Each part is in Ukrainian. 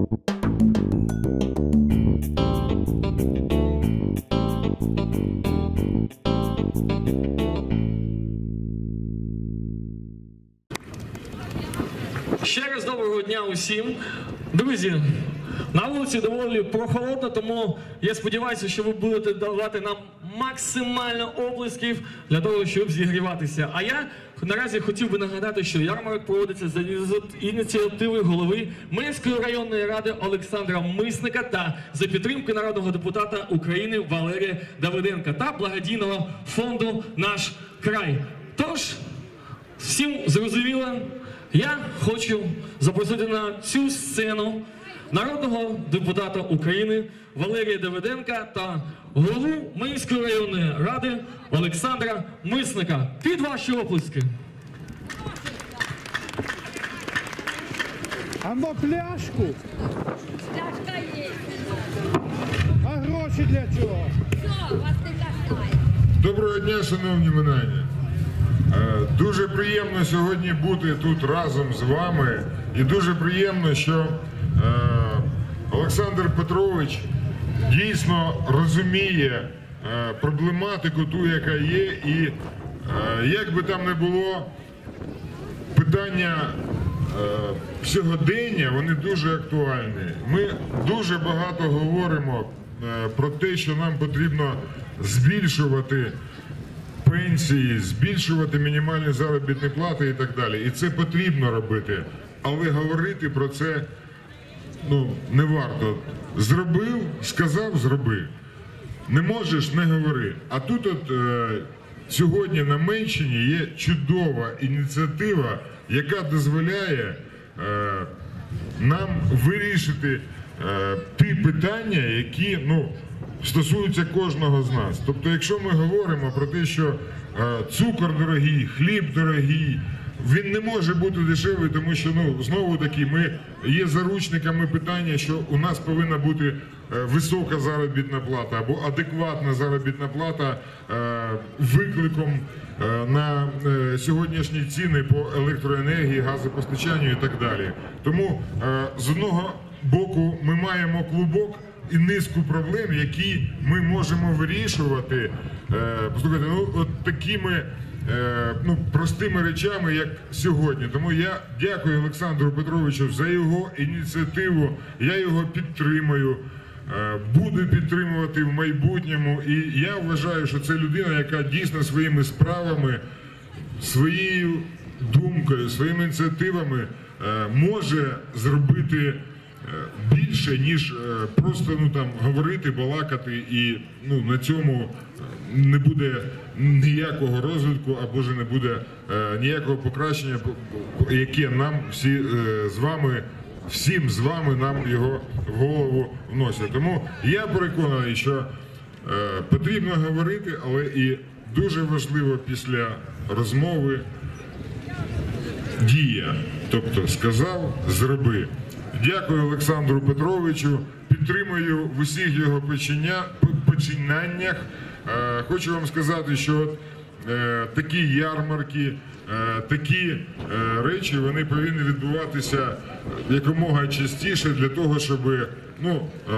Ще раз доброго дня усім. Друзі, на вулиці доволі прохолодно, тому я сподіваюся, що ви будете давати нам максимально оплесків для того, щоб зігріватися. А я наразі хотів би нагадати, що ярмарок проводиться за ініціативи голови Минської районної ради Олександра Мисника та за підтримки народного депутата України Валерія Давиденка та благодійного фонду Наш край. Тож Всім зрозуміло, я хочу запросити на цю сцену народного депутата України Валерія Давиденка та голову Минської районної ради Олександра Мисника. Під ваші оплески. А на пляшку? Пляшка є. А гроші для чого? Все, вас не касає. Доброго дня, шановні минання. Е, Дуже приємно сьогодні бути тут разом з вами. І дуже приємно, що Олександр Петрович дійсно розуміє е, проблематику ту, яка є, і е, як би там не було, питання е, сьогодення вони дуже актуальні. Ми дуже багато говоримо е, про те, що нам потрібно збільшувати пенсії, збільшувати мінімальні заробітні плати і так далі. І це потрібно робити. Але говорити про це ну, не варто. Зробив, сказав, зробив. Не можеш, не говори. А тут от е, сьогодні на Менщині є чудова ініціатива, яка дозволяє е, нам вирішити е, ті питання, які ну, стосуються кожного з нас. Тобто, якщо ми говоримо про те, що е, цукор дорогий, хліб дорогий, він не може бути дешевий, тому що ну знову таки ми є заручниками питання, що у нас повинна бути е, висока заробітна плата або адекватна заробітна плата е, викликом е, на сьогоднішні ціни по електроенергії, газопостачанню і так далі. Тому з одного боку ми маємо клубок і низку проблем, які ми можемо вирішувати. Послухайте, ну от такими ну, простими речами, як сьогодні. Тому я дякую Олександру Петровичу за його ініціативу. Я його підтримую. е, Буду підтримувати в майбутньому, і я вважаю, що це людина, яка дійсно своїми справами, своєю думкою, своїми ініціативами е, може зробити е, більше, ніж е, просто ну там говорити, балакати, і ну на цьому е, не буде ніякого розвитку, або ж не буде е, ніякого покращення, яке нам всі е, з вами. Всім з вами нам його в голову вносять. Тому я переконаний, що е, потрібно говорити, але і дуже важливо після розмови дія. Тобто сказав, зроби. Дякую Олександру Петровичу. Підтримую в усіх його починя- починаннях. Хочу вам сказати, що от, е, такі ярмарки, е, такі е, речі вони повинні відбуватися якомога частіше для того, щоб ну, е,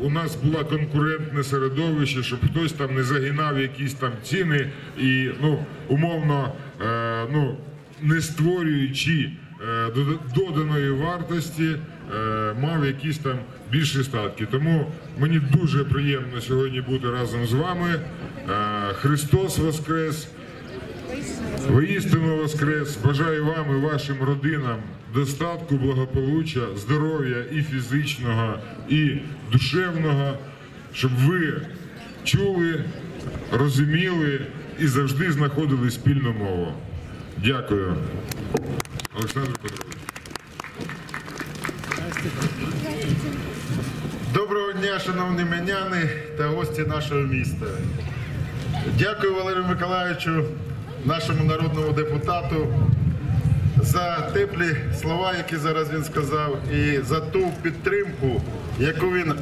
у нас було конкурентне середовище, щоб хтось там не загинав якісь там ціни і ну, умовно е, ну, не створюючи е, дода- доданої вартості, е, мав якісь там більші статки. Тому мені дуже приємно сьогодні бути разом з вами. Е, Христос Воскрес! Воістину Воскрес! Бажаю вам і вашим родинам достатку, благополуччя, здоров'я і фізичного, і душевного, щоб ви чули, розуміли і завжди знаходили спільну мову. Дякую. Олександр Петрович. Доброго дня, шановні меняни та гості нашого міста. Дякую Валерію Миколаївичу, нашому народному депутату, за теплі слова, які зараз він сказав, і за ту підтримку, яку він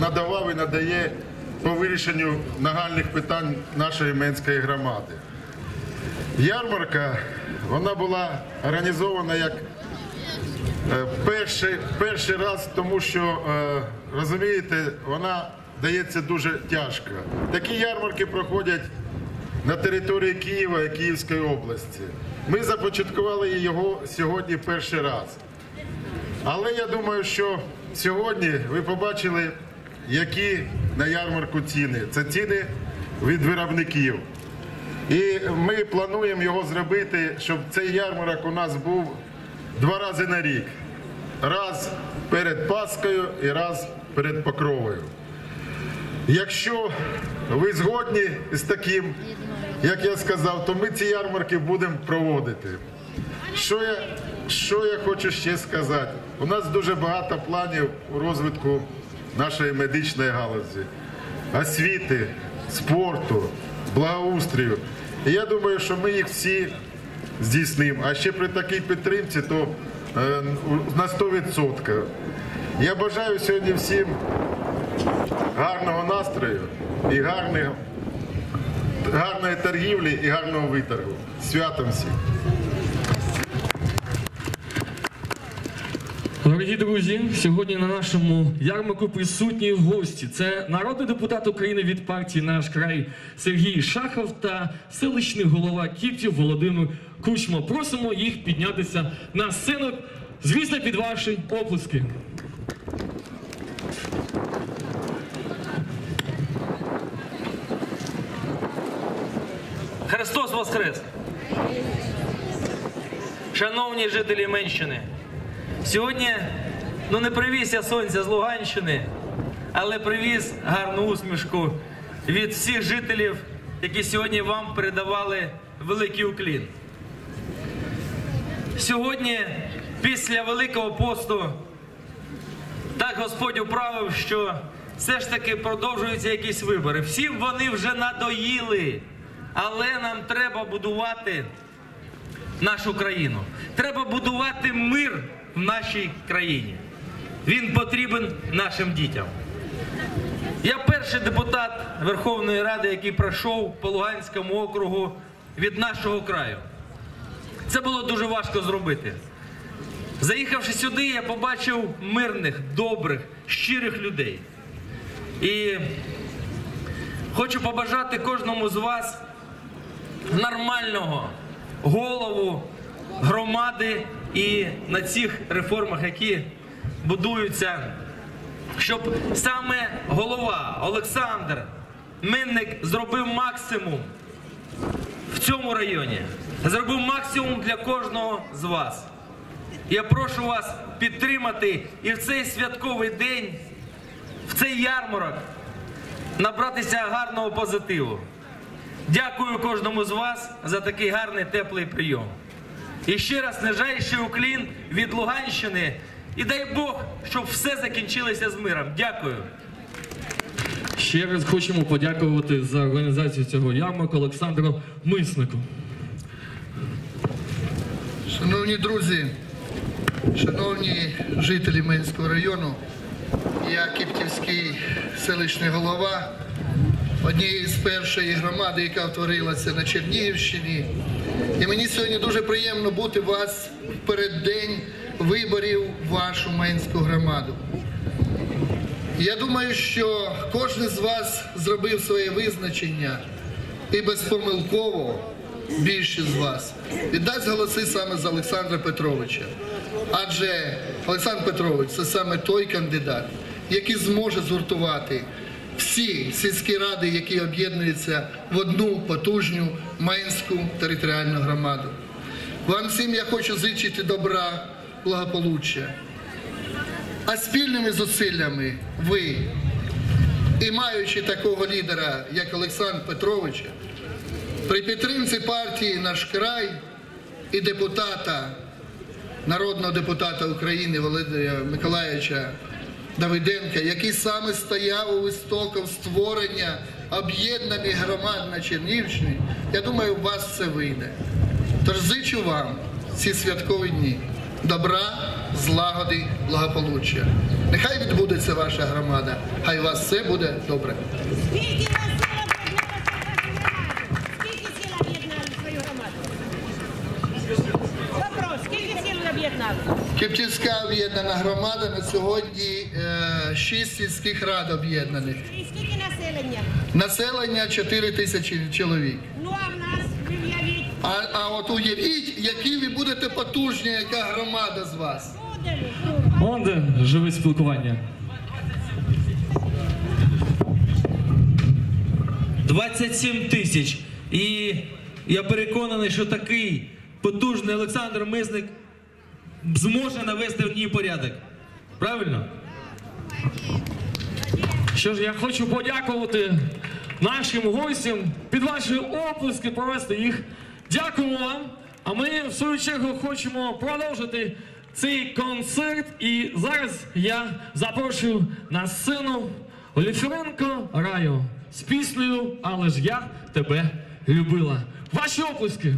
надавав і надає по вирішенню нагальних питань нашої Менської громади. Ярмарка вона була організована як Перший, перший раз, тому що е, розумієте, вона дається дуже тяжко. Такі ярмарки проходять на території Києва і Київської області. Ми започаткували його сьогодні перший раз. Але я думаю, що сьогодні ви побачили, які на ярмарку ціни. Це ціни від виробників. І ми плануємо його зробити, щоб цей ярмарок у нас був два рази на рік. Раз перед Паскою і раз перед Покровою. Якщо ви згодні з таким, як я сказав, то ми ці ярмарки будемо проводити. Що я, що я хочу ще сказати? У нас дуже багато планів у розвитку нашої медичної галузі, освіти, спорту, благоустрою. І я думаю, що ми їх всі здійснимо. А ще при такій підтримці, то е, на 100%. Я бажаю сьогодні всім гарного настрою і гарних, гарної торгівлі і гарного виторгу. Святом всіх! Дорогі друзі, сьогодні на нашому ярмарку присутні гості. Це народний депутат України від партії Наш край Сергій Шахов та селищний голова Кіптів Володимир Кучма. Просимо їх піднятися на сцену, звісно, під ваші оплески. Христос Воскрес! Шановні жителі Менщини, сьогодні ну не привіз я сонця з Луганщини, але привіз гарну усмішку від всіх жителів, які сьогодні вам передавали великий уклін. Сьогодні, після Великого посту, так Господь управив, що все ж таки продовжуються якісь вибори. Всім вони вже надоїли, але нам треба будувати нашу країну. Треба будувати мир в нашій країні. Він потрібен нашим дітям. Я перший депутат Верховної Ради, який пройшов по Луганському округу від нашого краю. Це було дуже важко зробити. Заїхавши сюди, я побачив мирних, добрих, щирих людей. І хочу побажати кожному з вас нормального голову громади і на цих реформах, які будуються, щоб саме голова Олександр Минник зробив максимум в цьому районі, зробив максимум для кожного з вас. Я прошу вас підтримати і в цей святковий день, в цей ярмарок набратися гарного позитиву. Дякую кожному з вас за такий гарний теплий прийом. І ще раз нижайший уклін від Луганщини. І дай Бог, щоб все закінчилося з миром. Дякую. Ще раз хочемо подякувати за організацію цього ярмарку Олександру Миснику. Шановні друзі, шановні жителі Минського району, я Кіптівський селищний голова однієї з першої громади, яка утворилася на Чернігівщині. І мені сьогодні дуже приємно бути вас в переддень виборів в вашу Минську громаду. Я думаю, що кожен з вас зробив своє визначення і безпомилково більшість з вас віддасть голоси саме за Олександра Петровича. Адже Олександр Петрович це саме той кандидат, який зможе згуртувати всі сільські ради, які об'єднуються в одну потужню Майнську територіальну громаду. Вам всім я хочу зичити добра, благополуччя. А спільними зусиллями ви, і маючи такого лідера, як Олександр Петровича, при підтримці партії наш край і депутата, народного депутата України Володимира Миколаївича Давиденка, який саме стояв у істоках створення об'єднаних громад на Чернігівщині, я думаю, у вас все вийде. Тож зичу вам ці святкові дні добра, злагоди, благополуччя. Нехай відбудеться ваша громада, хай у вас все буде добре. Скільки вас сил об'єднали? Скільки сил об'єднали свою громаду? Вопрос, скільки сил об'єднали? Киптівська об'єднана громада на сьогодні е, шість сільських рад об'єднаних. І скільки населення? Населення 4 тисячі чоловік. Ну а в нас, ви уявіть, А, а от уявіть, які ви будете потужні, яка громада з вас. будемо. Живе спілкування. 27 тисяч. І я переконаний, що такий потужний Олександр Мисник зможе навести в ній порядок. Правильно? Що ж, я хочу подякувати нашим гостям під ваші оплески провести їх. Дякуємо вам. А ми в свою чергу хочемо продовжити цей концерт. І зараз я запрошую на сцену Оліфіренко Раю з піснею Але ж я тебе любила. Ваші оплески.